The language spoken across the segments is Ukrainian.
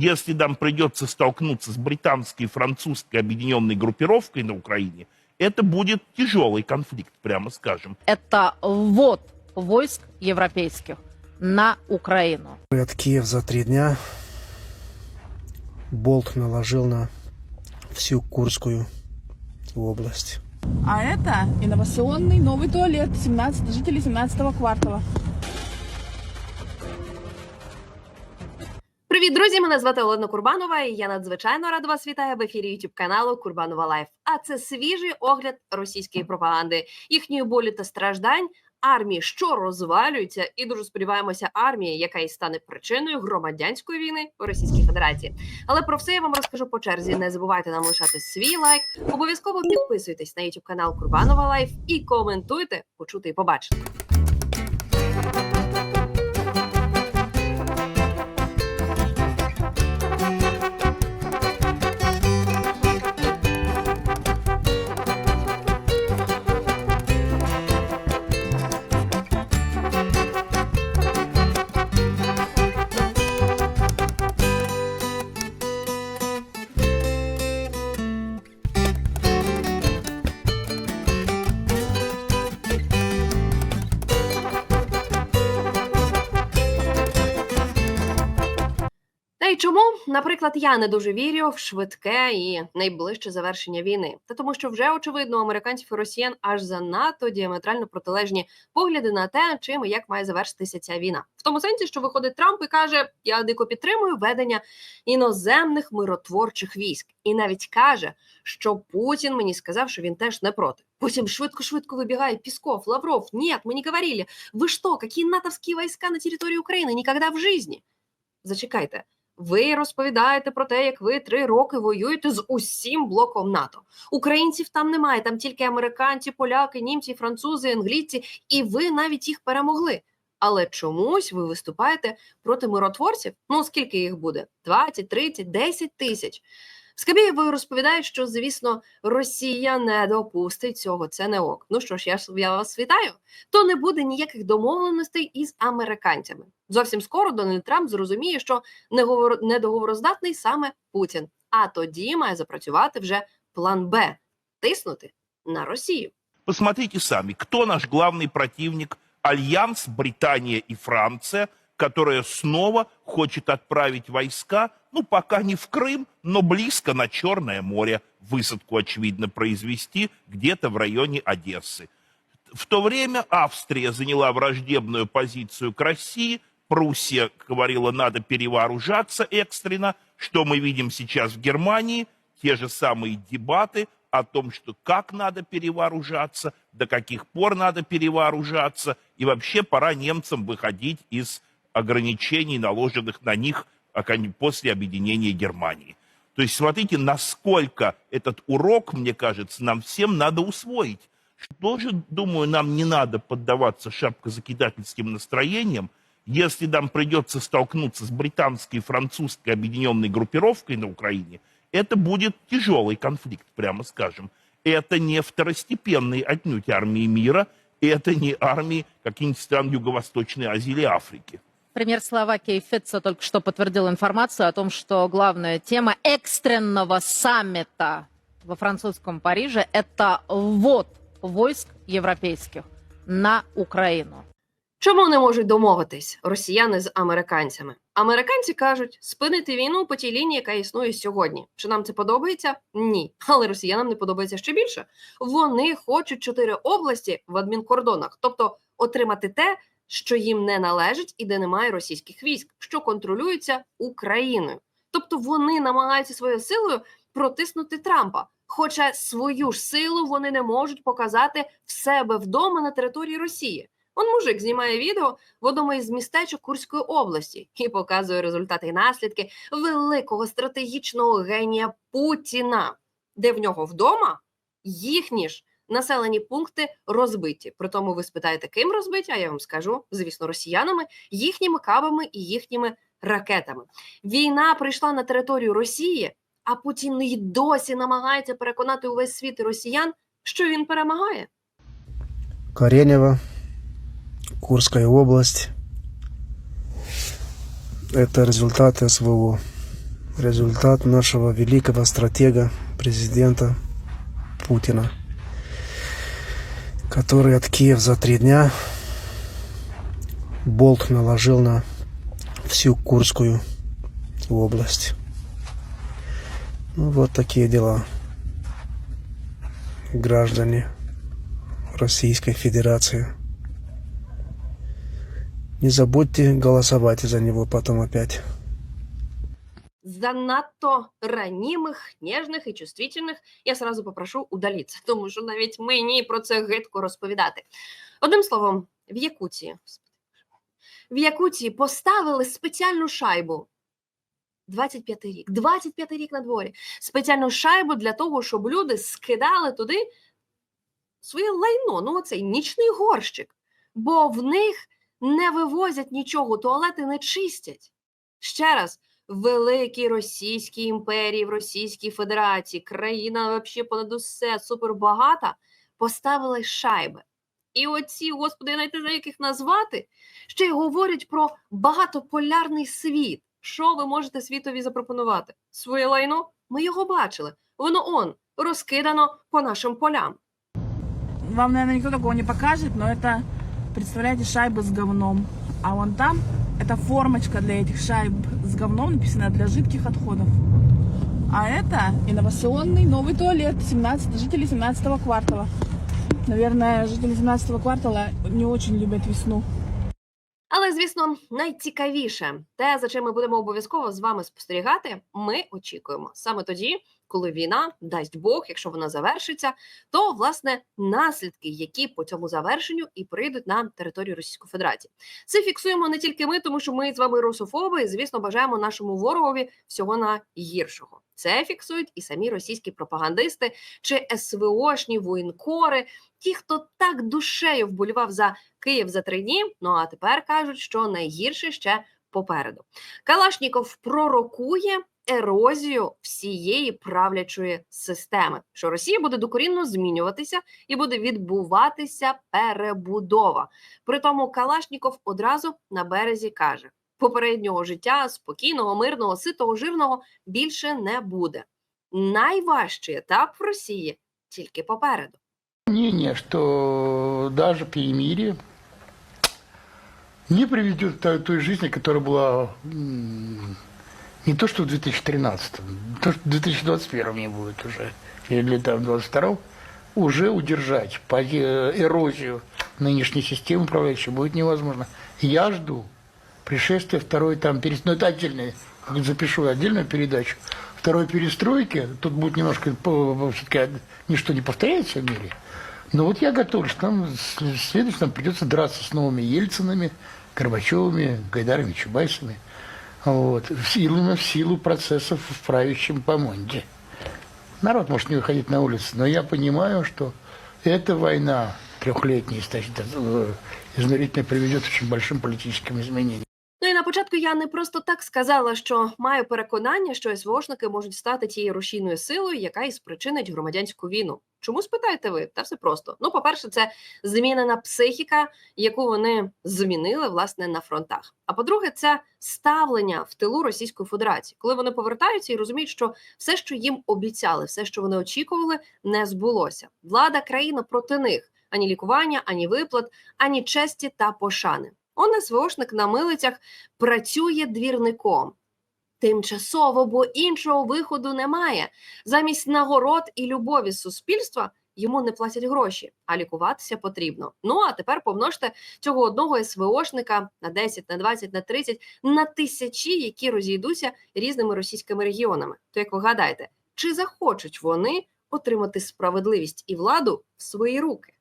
Если нам придется столкнуться с британской и французской объединенной группировкой на Украине, это будет тяжелый конфликт, прямо скажем. Это ввод войск европейских на Украину. От Киев за три дня болт наложил на всю Курскую область. А это инновационный новый туалет 17 жителей 17 квартала. Привіт, друзі! Мене звати Олена Курбанова, і я надзвичайно рада вас вітаю в ефірі youtube каналу Курбанова Лайф. А це свіжий огляд російської пропаганди, їхньої болі та страждань. Армії, що розвалюються, і дуже сподіваємося, армії, яка і стане причиною громадянської війни у Російській Федерації. Але про все я вам розкажу по черзі. Не забувайте нам лишати свій лайк. Обов'язково підписуйтесь на youtube канал Курбанова Лайф і коментуйте, почути і побачити. Наприклад, я не дуже вірю в швидке і найближче завершення війни? Та тому, що вже очевидно, американців і росіян аж занадто діаметрально протилежні погляди на те, чим і як має завершитися ця війна. В тому сенсі, що виходить Трамп і каже: Я дико підтримую ведення іноземних миротворчих військ, і навіть каже, що Путін мені сказав, що він теж не проти. Потім швидко-швидко вибігає Пісков, Лавров. Ні, ми не говорили. Ви що, які натовські війська на території України? Ніколи в житті. Зачекайте. Ви розповідаєте про те, як ви три роки воюєте з усім блоком НАТО. Українців там немає, там тільки американці, поляки, німці, французи, англійці, і ви навіть їх перемогли. Але чомусь ви виступаєте проти миротворців. Ну скільки їх буде? 20, 30, 10 тисяч. Скабєєвою розповідають, що звісно Росія не допустить цього. Це не ок. Ну що ж, я я вас вітаю. То не буде ніяких домовленостей із американцями. Зовсім скоро Дональд Трамп зрозуміє, що неговор... недоговороздатний саме Путін. А тоді має запрацювати вже план Б тиснути на Росію. Посмотрите сами, кто наш главный противник? Альянс Британия и Франция, которая снова хочет отправить войска, ну, пока не в Крым, но близко на Черное море, высадку, очевидно, произвести где-то в районе Одессы. В то время Австрия заняла враждебную позицию к России, Пруссия говорила, надо перевооружаться экстренно, что мы видим сейчас в Германии, те же самые дебаты о том, что как надо перевооружаться, до каких пор надо перевооружаться, и вообще пора немцам выходить из ограничений, наложенных на них после объединения Германии. То есть смотрите, насколько этот урок, мне кажется, нам всем надо усвоить. Тоже, думаю, нам не надо поддаваться шапкозакидательским настроениям. Если нам придется столкнуться с британской и французской объединенной группировкой на Украине, это будет тяжелый конфликт, прямо скажем. Это не второстепенные отнюдь армии мира, это не армии каких-нибудь стран Юго-Восточной Азии или Африки. Премьер Словакии Фитца только что подтвердил информацию о том, что главная тема экстренного саммита во французском Париже – это ввод войск европейских на Украину. Чому не можуть домовитись росіяни з американцями? Американці кажуть, спинити війну по тій лінії, яка існує сьогодні. Чи нам це подобається? Ні. Але росіянам не подобається ще більше. Вони хочуть чотири області в адмінкордонах, тобто отримати те, що їм не належить і де немає російських військ, що контролюються Україною. Тобто вони намагаються своєю силою протиснути Трампа. Хоча свою ж силу вони не можуть показати в себе вдома на території Росії. Он мужик знімає відео в одному із містечок Курської області і показує результати і наслідки великого стратегічного генія Путіна, де в нього вдома їхні ж населені пункти розбиті. При тому ви спитаєте, ким розбиті? А я вам скажу, звісно, росіянами, їхніми кабами і їхніми ракетами. Війна прийшла на територію Росії, а Путін й досі намагається переконати увесь світ і росіян, що він перемагає. Каренево, Курская область. Это результаты СВО. результат нашего великого стратега, президента Путина, который от Киев за три дня болт наложил на всю Курскую область. Ну, вот такие дела. Граждане Российской Федерации. Не забудьте голосовать за него потом опять. занадто ранімих, ніжних і чувствительних, я сразу попрошу удаліться, тому що навіть мені про це гидко розповідати. Одним словом, в Якутії в Якутії поставили спеціальну шайбу. 25 рік, 25 рік на дворі. Спеціальну шайбу для того, щоб люди скидали туди своє лайно, ну оцей нічний горщик. Бо в них не вивозять нічого, туалети не чистять. Ще раз, в великій Російській імперії, в Російській Федерації, країна вообще понад усе супербагата, поставили шайби. І оці, господи, я навіть не знаю, як їх назвати, ще й говорять про багатополярний світ. Що ви можете світові запропонувати? Своє лайно? Ми його бачили. Воно он розкидано по нашим полям. Вам, наверное, никто такого не покажет, но это, представляете, шайбы с говном. А вон там, это формочка для этих шайб с говном, написано для жидких отходов. А это инновационный новый туалет 17, жителей 17 квартала. Наверное, жители 17 квартала не очень любят весну. Але, звісно, найцікавіше те, за чим ми будемо обов'язково з вами спостерігати, ми очікуємо саме тоді, коли війна, дасть Бог, якщо вона завершиться, то власне наслідки, які по цьому завершенню і прийдуть на територію Російської Федерації. Це фіксуємо не тільки ми, тому що ми з вами русофоби, і звісно, бажаємо нашому ворогові всього найгіршого. Це фіксують і самі російські пропагандисти чи СВОшні воєнкори, ті, хто так душею вболівав за Київ за три дні. Ну а тепер кажуть, що найгірше ще попереду. Калашніков пророкує ерозію всієї правлячої системи, що Росія буде докорінно змінюватися і буде відбуватися перебудова. Притому Калашніков одразу на березі каже: попереднього життя спокійного, мирного, ситого, жирного більше не буде. Найважчий етап в Росії тільки попереду. мнение, что даже перемирие не приведет к той- жизни, была м, не то что в 2013, то что в 2021 не будет уже, или там в 2022, уже удержать по- э, эрозию нынешней системы управляющей будет невозможно. Я жду пришествия второй там, перес- ну это отдельная, запишу отдельную передачу, второй перестройки, тут будет немножко, все-таки ничто не повторяется в мире, но вот я готов, что нам с- следующим нам придется драться с новыми Ельцинами, Горбачевыми, Гайдарами, Чубайсами. Вот. Именно в силу процессов в правящем помонде. Народ может не выходить на улицы, но я понимаю, что эта война трехлетняя, э, изнурительно приведет к очень большим политическим изменениям. Ну і на початку я не просто так сказала, що маю переконання, що СВОшники можуть стати тією рушійною силою, яка і спричинить громадянську війну. Чому спитаєте ви? Та все просто. Ну, по-перше, це змінена психіка, яку вони змінили власне на фронтах. А по-друге, це ставлення в тилу Російської Федерації, коли вони повертаються і розуміють, що все, що їм обіцяли, все, що вони очікували, не збулося. Влада країна проти них ані лікування, ані виплат, ані честі та пошани. Он СВОшник на милицях працює двірником. Тимчасово, бо іншого виходу немає. Замість нагород і любові суспільства йому не платять гроші, а лікуватися потрібно. Ну а тепер помножте цього одного СВОшника на 10, на 20, на 30, на тисячі, які розійдуться різними російськими регіонами. То як ви гадаєте, чи захочуть вони отримати справедливість і владу в свої руки?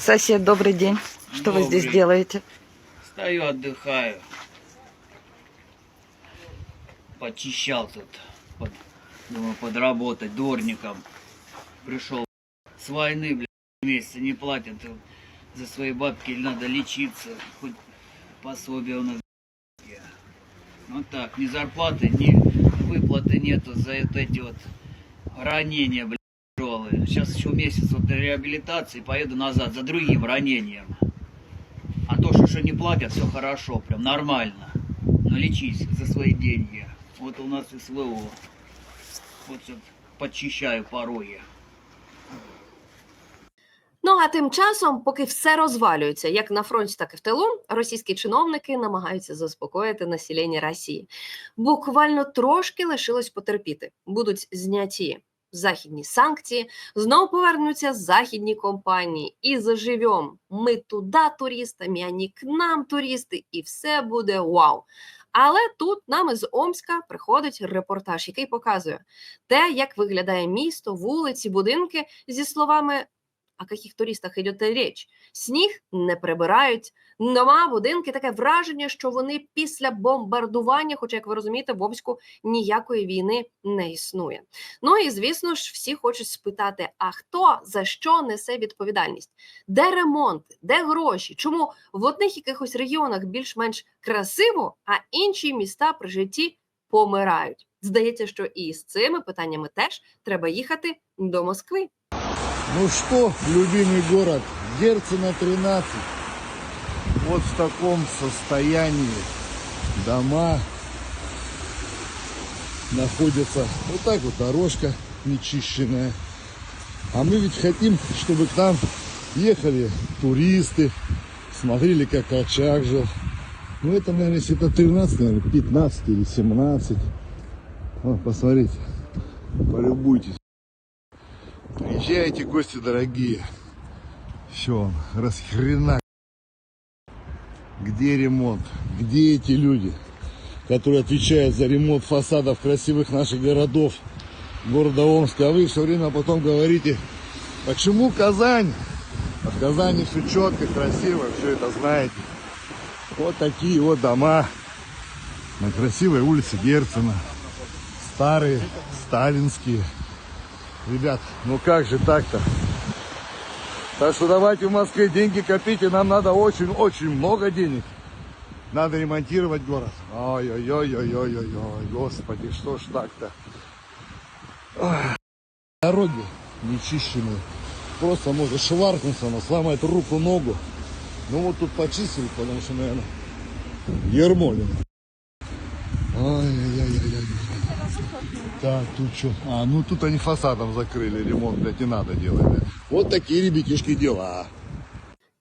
Сосед, добрый день. Что вы здесь Добрый. делаете? Стою, отдыхаю. Почищал тут. Под- думаю, подработать дворником. Пришел с войны, блядь, месяца не платят. За свои бабки надо лечиться. Хоть пособие у нас. блядь. Ну так, ни зарплаты, ни выплаты нету за вот эти вот ранения, блядь. Сейчас еще месяц вот реабилитации, поеду назад за другим ранением. А то, что что не платят, все хорошо, прям нормально. Но лечись за свои деньги. Вот у нас СВО. Вот сейчас подчищаю пороги. Ну а тим часом, поки все розвалюється, як на фронті, так і в тилу, російські чиновники намагаються заспокоїти населення Росії. Буквально трошки лишилось потерпіти. Будуть зняті західні санкції, знову повернуться західні компанії і заживем. Ми туди туристами, а не к нам туристи, і все буде вау. Але тут нам із Омська приходить репортаж, який показує те, як виглядає місто, вулиці, будинки зі словами о каких туристах йде річ? Сніг не прибирають, дома, будинки, таке враження, що вони після бомбардування, хоча, як ви розумієте, в Омську ніякої війни не існує. Ну і звісно ж, всі хочуть спитати: а хто за що несе відповідальність? Де ремонти, де гроші? Чому в одних якихось регіонах більш-менш красиво, а інші міста при житті помирають? Здається, що і з цими питаннями теж треба їхати до Москви. Ну что, любимый город, Герцена 13. Вот в таком состоянии дома находятся. Вот так вот дорожка нечищенная. А мы ведь хотим, чтобы к нам ехали туристы, смотрели, как очаг жил. Ну это, наверное, если это 13, наверное, 15 или 17. Вот, посмотрите, полюбуйтесь. Приезжайте, гости дорогие. Все, расхрена. Где ремонт? Где эти люди, которые отвечают за ремонт фасадов красивых наших городов, города Омска? А вы все время потом говорите, почему Казань? А в Казани все четко, красиво, все это знаете. Вот такие вот дома на красивой улице Герцена. Старые, сталинские. Ребят, ну как же так-то? Так что давайте в Москве деньги копите, нам надо очень-очень много денег. Надо ремонтировать город. Ой-ой-ой-ой-ой-ой, господи, что ж так-то? Дороги нечищенные. Просто можно шваркнуться, она сломает руку, ногу. Ну вот тут почистили, потому что, наверное, Ермолин. Ай-яй-яй-яй. Так, тут что? А, ну тут они фасадом закрыли, ремонт, блядь, не надо делать. блядь. Вот такие, ребятишки, дела.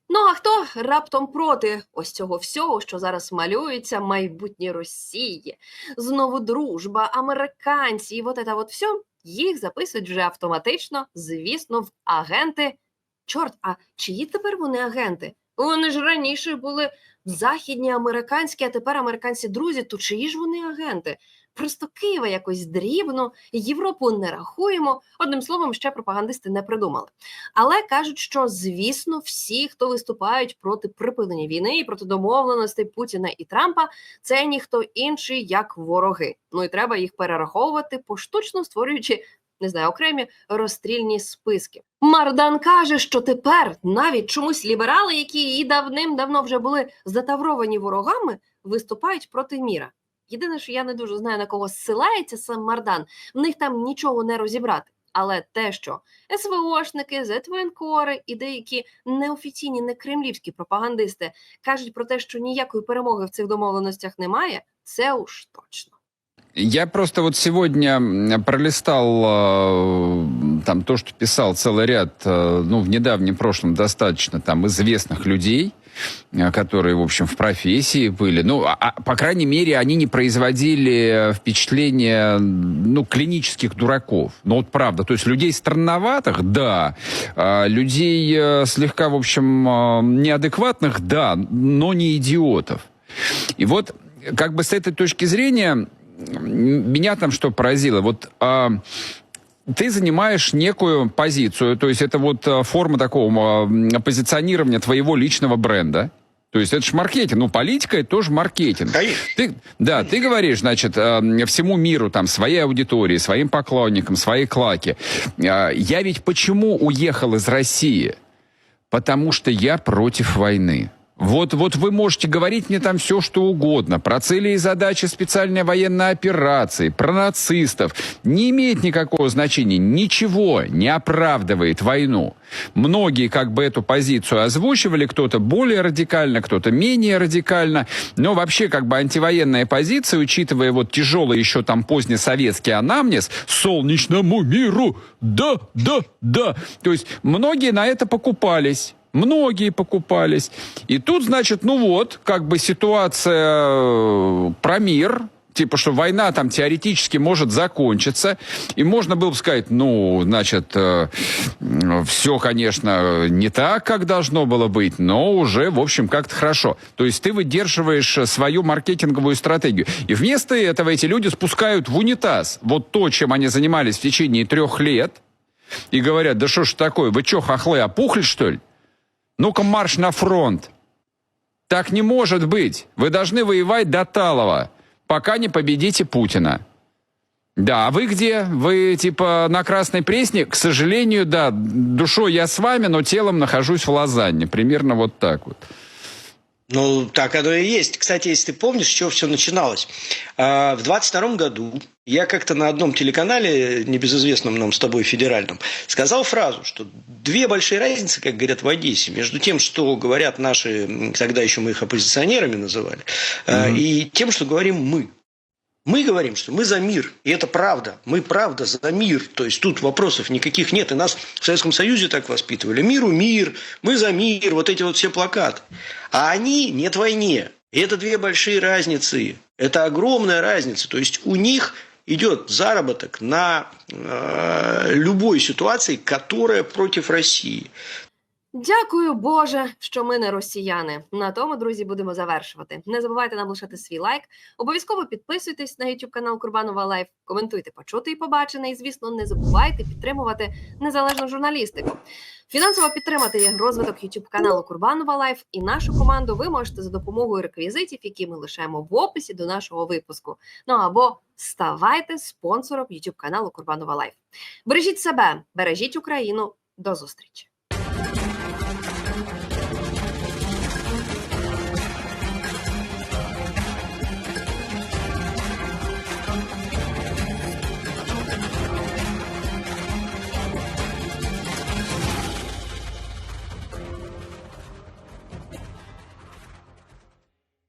Ну а хто раптом проти ось цього всього, що зараз малюється, майбутнє Росії, знову дружба, американці, і от це от все, їх записують вже автоматично, звісно, в агенти. Чорт, а чиї тепер вони агенти? Вони ж раніше були західні американські, а тепер американці друзі. То чиї ж вони агенти? Просто Києва якось дрібно, Європу не рахуємо. Одним словом, ще пропагандисти не придумали. Але кажуть, що звісно, всі, хто виступають проти припинення війни і проти домовленостей Путіна і Трампа, це ніхто інший як вороги. Ну і треба їх перераховувати, поштучно створюючи. Не знаю, окремі розстрільні списки. Мардан каже, що тепер навіть чомусь ліберали, які і давним-давно вже були затавровані ворогами, виступають проти міра. Єдине, що я не дуже знаю на кого зсилається сам Мардан, в них там нічого не розібрати. Але те, що СВОшники, зетвоєнкори і деякі неофіційні, не кремлівські пропагандисти кажуть про те, що ніякої перемоги в цих домовленостях немає, це уж точно. Я просто вот сегодня м, пролистал э, там то, что писал целый ряд, э, ну, в недавнем прошлом достаточно там известных людей, э, которые, в общем, в профессии были. Ну, а- а, по крайней мере, они не производили впечатления, ну, клинических дураков. Ну, вот правда. То есть людей странноватых, да. А людей э, слегка, в общем, э, неадекватных, да, но не идиотов. И вот, как бы с этой точки зрения, меня там что поразило? Вот а, ты занимаешь некую позицию, то есть это вот а, форма такого м, позиционирования твоего личного бренда. То есть это же маркетинг. Ну, политика это тоже маркетинг. Ты, да, ты говоришь, значит, э, всему миру, там, своей аудитории, своим поклонникам, своей клаке. э, Я ведь почему уехал из России? Потому что я против войны. Вот, вот вы можете говорить мне там все, что угодно. Про цели и задачи специальной военной операции, про нацистов. Не имеет никакого значения. Ничего не оправдывает войну. Многие как бы эту позицию озвучивали. Кто-то более радикально, кто-то менее радикально. Но вообще как бы антивоенная позиция, учитывая вот тяжелый еще там позднесоветский анамнез, солнечному миру, да, да, да. То есть многие на это покупались. Многие покупались. И тут, значит, ну вот, как бы ситуация э, про мир, типа, что война там теоретически может закончиться, и можно было бы сказать, ну, значит, все, конечно, не так, как должно было быть, но уже, в общем, как-то хорошо. То есть ты выдерживаешь э, свою маркетинговую стратегию. И вместо этого эти люди спускают в унитаз вот то, чем они занимались в течение трех лет, и говорят, да что ж такое, вы что, хохлы, опухли, что ли? Ну-ка марш на фронт. Так не может быть. Вы должны воевать до Талова, пока не победите Путина. Да, а вы где? Вы типа на Красной Пресне? К сожалению, да, душой я с вами, но телом нахожусь в Лозанне. Примерно вот так вот. Ну, так оно и есть. Кстати, если ты помнишь, с чего все начиналось. А, В 22 году я как-то на одном телеканале, небезызвестном нам с тобой федеральном, сказал фразу, что две большие разницы, как говорят в Одессе, между тем, что говорят наши, тогда еще мы их оппозиционерами называли, а, и тем, что говорим мы. Мы говорим, что мы за мир, и это правда. Мы правда за мир. То есть тут вопросов никаких нет. И нас в Советском Союзе так воспитывали. Миру мир, мы за мир, вот эти вот все плакаты. А они нет войне. И это две большие разницы. Это огромная разница. То есть у них идет заработок на э, любой ситуации, которая против России. Дякую, Боже, що ми не росіяни. На тому, друзі, будемо завершувати. Не забувайте нам лишати свій лайк. Обов'язково підписуйтесь на YouTube канал Курбанова Лайф, коментуйте почути і побачене. І, звісно, не забувайте підтримувати незалежну журналістику. Фінансово підтримати розвиток YouTube каналу Курбанова Лайф і нашу команду ви можете за допомогою реквізитів, які ми лишаємо в описі до нашого випуску. Ну або ставайте спонсором YouTube каналу Курбанова Лайф. Бережіть себе, бережіть Україну. До зустрічі!